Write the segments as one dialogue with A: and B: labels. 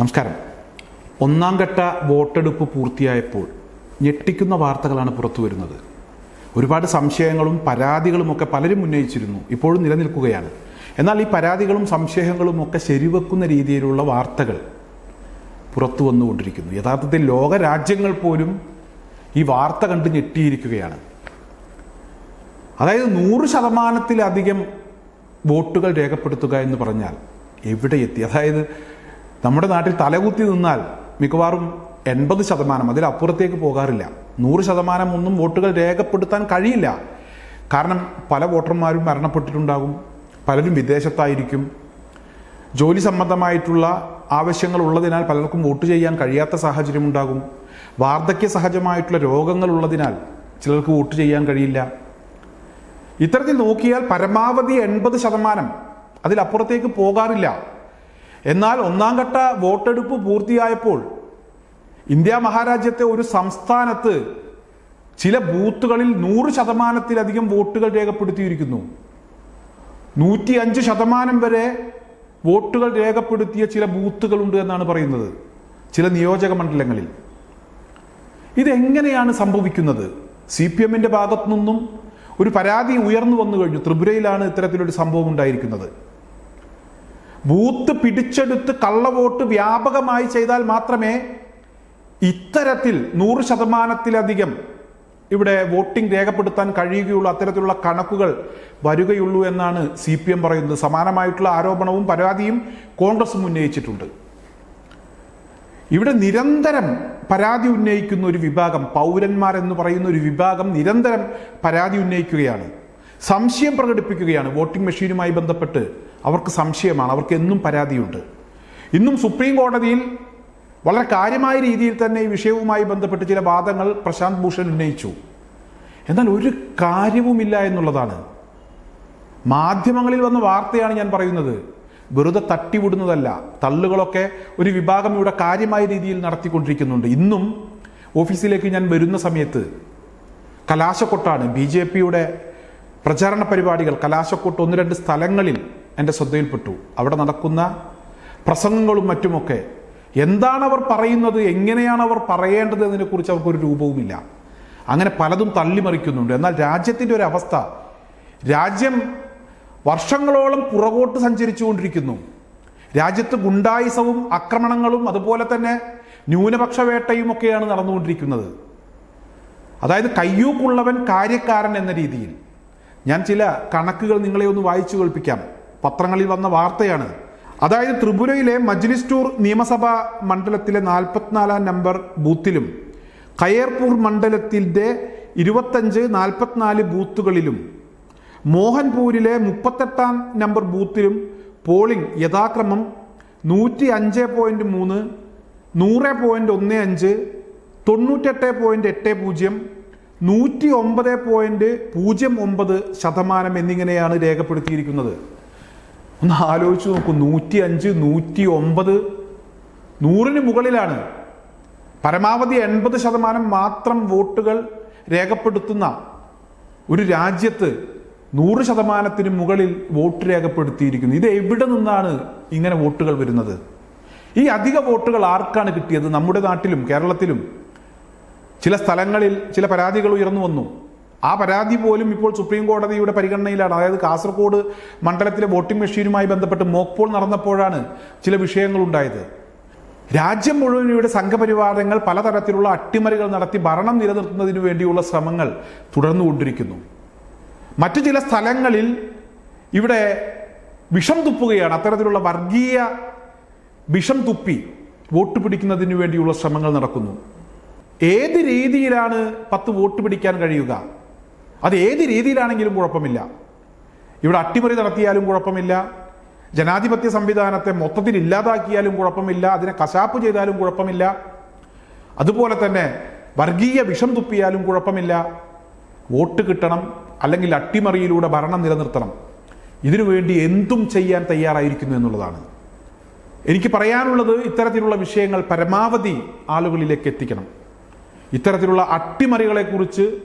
A: നമസ്കാരം. ഒന്നാം ഘട്ട വോട്ടെടുപ്പ് പൂർത്തിയായപ്പോൾ ഞെട്ടിക്കുന്ന വാർത്തകളാണ് പുറത്തു വരുന്നത്. ഒരുപാട് സംശയങ്ങളും പരാതികളും ഒക്കെ പലരും ഉന്നയിച്ചിരുന്നു. ഇപ്പോഴും നിലനിൽക്കുകയാണ്. എന്നാൽ ഈ പരാതികളും സംശയങ്ങളും ഒക്കെ ശരിവെക്കുന്ന രീതിയിലുള്ള വാർത്തകൾ പുറത്തു വന്നുകൊണ്ടിരിക്കുന്നു. യഥാർത്ഥത്തിൽ ലോക രാജ്യങ്ങൾ പോലും ഈ വാർത്ത കണ്ട് ഞെട്ടിയിരിക്കുകയാണ്. അതായത് നൂറ് ശതമാനത്തിലധികം വോട്ടുകൾ രേഖപ്പെടുത്തുക എന്ന് പറഞ്ഞാൽ എവിടെ എത്തി? അതായത് നമ്മുടെ നാട്ടിൽ തലകുത്തി നിന്നാൽ മിക്കവാറും എൺപത് ശതമാനം അതിലപ്പുറത്തേക്ക് പോകാറില്ല. നൂറ് ശതമാനം ഒന്നും വോട്ടുകൾ രേഖപ്പെടുത്താൻ കഴിയില്ല. കാരണം പല വോട്ടർമാരും മരണപ്പെട്ടിട്ടുണ്ടാകും പലരും വിദേശത്തായിരിക്കും. ജോലി സംബന്ധമായിട്ടുള്ള ആവശ്യങ്ങൾ ഉള്ളതിനാൽ പലർക്കും വോട്ട് ചെയ്യാൻ കഴിയാത്ത സാഹചര്യം ഉണ്ടാകും. വാർദ്ധക്യ സഹജമായിട്ടുള്ള രോഗങ്ങൾ ഉള്ളതിനാൽ ചിലർക്ക് വോട്ട് ചെയ്യാൻ കഴിയില്ല. ഇത്തരത്തിൽ നോക്കിയാൽ പരമാവധി എൺപത് ശതമാനം അതിലപ്പുറത്തേക്ക് പോകാറില്ല. എന്നാൽ ഒന്നാം ഘട്ട വോട്ടെടുപ്പ് പൂർത്തിയായപ്പോൾ ഇന്ത്യ മഹാരാജ്യത്തെ ഒരു സംസ്ഥാനത്ത് ചില ബൂത്തുകളിൽ നൂറ് ശതമാനത്തിലധികം വോട്ടുകൾ രേഖപ്പെടുത്തിയിരിക്കുന്നു. നൂറ്റി അഞ്ച് ശതമാനം വരെ വോട്ടുകൾ രേഖപ്പെടുത്തിയ ചില ബൂത്തുകളുണ്ട് എന്നാണ് പറയുന്നത് ചില നിയോജക മണ്ഡലങ്ങളിൽ. ഇതെങ്ങനെയാണ് സംഭവിക്കുന്നത്? സി പി എമ്മിന്റെ ഭാഗത്തു നിന്നും ഒരു പരാതി ഉയർന്നു വന്നു കഴിഞ്ഞു. ത്രിപുരയിലാണ് ഇത്തരത്തിലൊരു സംഭവം ഉണ്ടായിരിക്കുന്നത്. ബൂത്ത് പിടിച്ചെടുത്ത് കള്ളവോട്ട് വ്യാപകമായി ചെയ്താൽ മാത്രമേ ഇത്തരത്തിൽ നൂറ് ശതമാനത്തിലധികം ഇവിടെ വോട്ടിംഗ് രേഖപ്പെടുത്താൻ കഴിയുകയുള്ളൂ. അത്തരത്തിലുള്ള കണക്കുകൾ വരികയുള്ളൂ എന്നാണ് സി പി എം പറയുന്നത്. സമാനമായിട്ടുള്ള ആരോപണവും പരാതിയും കോൺഗ്രസും ഉന്നയിച്ചിട്ടുണ്ട്. ഇവിടെ നിരന്തരം പരാതി ഉന്നയിക്കുന്ന ഒരു വിഭാഗം പൗരന്മാരെന്ന് പറയുന്ന ഒരു വിഭാഗം നിരന്തരം പരാതി ഉന്നയിക്കുകയാണ്. സംശയം പ്രകടിപ്പിക്കുകയാണ്. വോട്ടിംഗ് മെഷീനുമായി ബന്ധപ്പെട്ട് അവർക്ക് സംശയമാണ്. അവർക്ക് എന്നും പരാതിയുണ്ട്. ഇന്നും സുപ്രീം കോടതിയിൽ വളരെ കാര്യമായ രീതിയിൽ തന്നെ ഈ വിഷയവുമായി ബന്ധപ്പെട്ട് ചില വാദങ്ങൾ പ്രശാന്ത് ഭൂഷൺ ഉന്നയിച്ചു. എന്നാൽ ഒരു കാര്യവുമില്ല എന്നുള്ളതാണ്. മാധ്യമങ്ങളിൽ വന്ന വാർത്തയാണ് ഞാൻ പറയുന്നത്. വെറുതെ തട്ടിവിടുന്നതല്ല. തള്ളുകളൊക്കെ ഒരു വിഭാഗം ഇവിടെ കാര്യമായ രീതിയിൽ നടത്തിക്കൊണ്ടിരിക്കുന്നുണ്ട്. ഇന്നും ഓഫീസിലേക്ക് ഞാൻ വരുന്ന സമയത്ത് കലാശക്കൊട്ടാണ് ബി ജെ പിയുടെ പ്രചാരണ പരിപാടികൾ കലാശക്കൂട്ട് ഒന്ന് രണ്ട് സ്ഥലങ്ങളിൽ എന്റെ ശ്രദ്ധയിൽപ്പെട്ടു. അവിടെ നടക്കുന്ന പ്രസംഗങ്ങളും മറ്റുമൊക്കെ എന്താണ് അവർ പറയുന്നത് എങ്ങനെയാണ് അവർ പറയേണ്ടത് എന്നതിനെക്കുറിച്ച് അവർക്കൊരു രൂപവുമില്ല. അങ്ങനെ പലതും തള്ളിമറിക്കുന്നുണ്ട്. എന്നാൽ രാജ്യത്തിന്റെ ഒരു അവസ്ഥ രാജ്യം വർഷങ്ങളോളം പുറകോട്ട് സഞ്ചരിച്ചുകൊണ്ടിരിക്കുന്നു. രാജ്യത്ത് ഗുണ്ടായുസവും ആക്രമണങ്ങളും അതുപോലെ തന്നെ ന്യൂനപക്ഷ വേട്ടയും ഒക്കെയാണ് നടന്നുകൊണ്ടിരിക്കുന്നത്. അതായത് കയ്യൂക്കുള്ളവൻ കാര്യക്കാരൻ എന്ന രീതിയിൽ. ഞാൻ ചില കണക്കുകൾ നിങ്ങളെ ഒന്ന് വായിച്ചു കേൾപ്പിക്കാം. പത്രങ്ങളിൽ വന്ന വാർത്തയാണ്. അതായത് ത്രിപുരയിലെ മജ്ലിസ് ടൂർ നിയമസഭാ മണ്ഡലത്തിലെ നാൽപ്പത്തിനാലാം നമ്പർ ബൂത്തിലും കയർപൂർ മണ്ഡലത്തിന്റെ ഇരുപത്തഞ്ച് നാൽപ്പത്തിനാല് ബൂത്തുകളിലും മോഹൻപൂരിലെ മുപ്പത്തെട്ടാം നമ്പർ ബൂത്തിലും പോളിംഗ് യഥാക്രമം നൂറ്റി അഞ്ച് പോയിന്റ് മൂന്ന് നൂറ് പോയിന്റ് ഒന്ന് അഞ്ച് തൊണ്ണൂറ്റെട്ട് പോയിന്റ് എട്ട് പൂജ്യം നൂറ്റി ഒമ്പത് പോയിന്റ് പൂജ്യം ഒമ്പത് ശതമാനം എന്നിങ്ങനെയാണ് രേഖപ്പെടുത്തിയിരിക്കുന്നത്. ഒന്ന് ആലോചിച്ച് നോക്കൂ നൂറ്റി അഞ്ച് നൂറ്റി ഒമ്പത് നൂറിന് മുകളിലാണ്. പരമാവധി എൺപത് ശതമാനം മാത്രം വോട്ടുകൾ രേഖപ്പെടുത്തുന്ന ഒരു രാജ്യത്ത് നൂറ് ശതമാനത്തിന് മുകളിൽ വോട്ട് രേഖപ്പെടുത്തിയിരിക്കുന്നു. ഇത് എവിടെ നിന്നാണ് ഇങ്ങനെ വോട്ടുകൾ വരുന്നത്? ഈ അധിക വോട്ടുകൾ ആർക്കാണ് കിട്ടിയത്? നമ്മുടെ നാട്ടിലും കേരളത്തിലും. ചില സ്ഥലങ്ങളിൽ ചില പരാതികൾ ഉയർന്നു വന്നു. ആ പരാതി പോലും ഇപ്പോൾ സുപ്രീം കോടതിയുടെ പരിഗണനയിലാണ്. അതായത് കാസർഗോഡ് മണ്ഡലത്തിലെ വോട്ടിംഗ് മെഷീനുമായി ബന്ധപ്പെട്ട് മോക്പോൾ നടന്നപ്പോഴാണ് ചില വിഷയങ്ങൾ ഉണ്ടായത് രാജ്യം മുഴുവൻ ഇവിടെ സംഘപരിവാരങ്ങൾ പലതരത്തിലുള്ള അട്ടിമറികൾ നടത്തി ഭരണം നിലനിർത്തുന്നതിനു വേണ്ടിയുള്ള ശ്രമങ്ങൾ തുടർന്നുകൊണ്ടിരിക്കുന്നു. മറ്റു ചില സ്ഥലങ്ങളിൽ ഇവിടെ വിഷം തുപ്പുകയാണ്. അത്തരത്തിലുള്ള വർഗീയ വിഷം തുപ്പി വോട്ട് പിടിക്കുന്നതിന് വേണ്ടിയുള്ള ശ്രമങ്ങൾ നടക്കുന്നു. ഏത് രീതിയിലാണ് പത്ത് വോട്ട് പിടിക്കാൻ കഴിയുക? അത് ഏത് രീതിയിലാണെങ്കിലും കുഴപ്പമില്ല. ഇവിടെ അട്ടിമറി നടത്തിയാലും കുഴപ്പമില്ല. ജനാധിപത്യ സംവിധാനത്തെ മൊത്തത്തിൽ ഇല്ലാതാക്കിയാലും കുഴപ്പമില്ല. അതിനെ കശാപ്പ് ചെയ്താലും കുഴപ്പമില്ല. അതുപോലെ തന്നെ വർഗീയ വിഷം തുപ്പിയാലും കുഴപ്പമില്ല. വോട്ട് കിട്ടണം അല്ലെങ്കിൽ അട്ടിമറിയിലൂടെ ഭരണം നിലനിർത്തണം. ഇതിനു വേണ്ടി എന്തും ചെയ്യാൻ തയ്യാറായിരിക്കുന്നു എന്നുള്ളതാണ്. എനിക്ക് പറയാനുള്ളത് ഇത്തരത്തിലുള്ള വിഷയങ്ങൾ പരമാവധി ആളുകളിലേക്ക് എത്തിക്കണം. ഇത്തരത്തിലുള്ള അട്ടിമറികളെക്കുറിച്ച്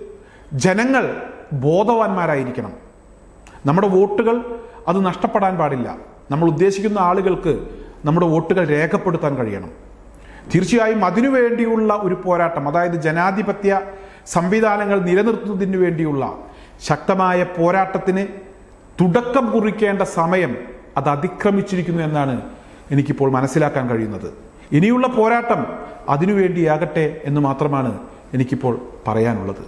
A: ജനങ്ങൾ ബോധവാന്മാരായിരിക്കണം. നമ്മുടെ വോട്ടുകൾ അത് നഷ്ടപ്പെടാൻ പാടില്ല. നമ്മൾ ഉദ്ദേശിക്കുന്ന ആളുകൾക്ക് നമ്മുടെ വോട്ടുകൾ രേഖപ്പെടുത്താൻ കഴിയണം. തീർച്ചയായും അതിനുവേണ്ടിയുള്ള ഒരു പോരാട്ടം അതായത് ജനാധിപത്യ സംവിധാനങ്ങൾ നിലനിർത്തുന്നതിന് വേണ്ടിയുള്ള ശക്തമായ പോരാട്ടത്തിന് തുടക്കം കുറിക്കേണ്ട സമയം അത് അതിക്രമിച്ചിരിക്കുന്നു എന്നാണ് എനിക്കിപ്പോൾ മനസ്സിലാക്കാൻ കഴിയുന്നത്. ഇനിയുള്ള പോരാട്ടം അതിനുവേണ്ടിയാകട്ടെ എന്ന് മാത്രമാണ് എനിക്കിപ്പോൾ പറയാനുള്ളത്.